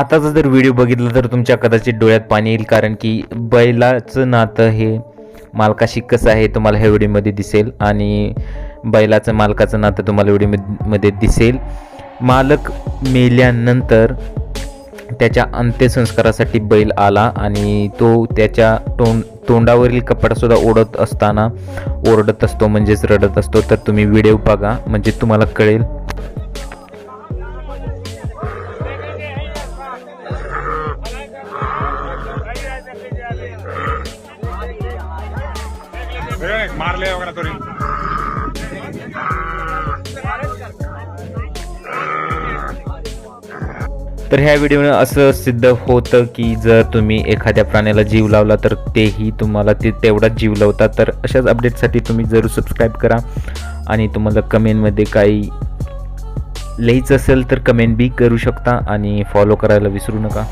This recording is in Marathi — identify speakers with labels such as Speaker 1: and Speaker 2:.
Speaker 1: आताचा जर व्हिडिओ बघितला तर तुमच्या कदाचित डोळ्यात पाणी येईल कारण की बैलाचं नातं हे मालकाशी कसं आहे तुम्हाला ह्या व्हिडिओमध्ये दिसेल आणि बैलाचं मालकाचं नातं तुम्हाला व्हिडिओमध्ये दिसेल. मालक मेल्यानंतर त्याच्या अंत्यसंस्कारासाठी बैल आला आणि तो त्याच्या तोंड तोंडावरील कपडासुद्धा ओढत असताना ओरडत असतो म्हणजेच रडत असतो. तर तुम्ही व्हिडिओ बघा म्हणजे तुम्हाला कळेल
Speaker 2: मारले वगैरे तरी.
Speaker 1: तर ह्या व्हिडिओनं असं सिद्ध होतं की जर तुम्ही एखाद्या प्राण्याला जीव लावला तर तेही तुम्हाला ते तेवढाच जीव लावतात. तर अशाच अपडेटसाठी तुम्ही जरूर सबस्क्राईब करा. आणि तुम्हाला कमेंटमध्ये काही लिहायचं असेल तर कमेंट बी करू शकता आणि फॉलो करायला विसरू नका.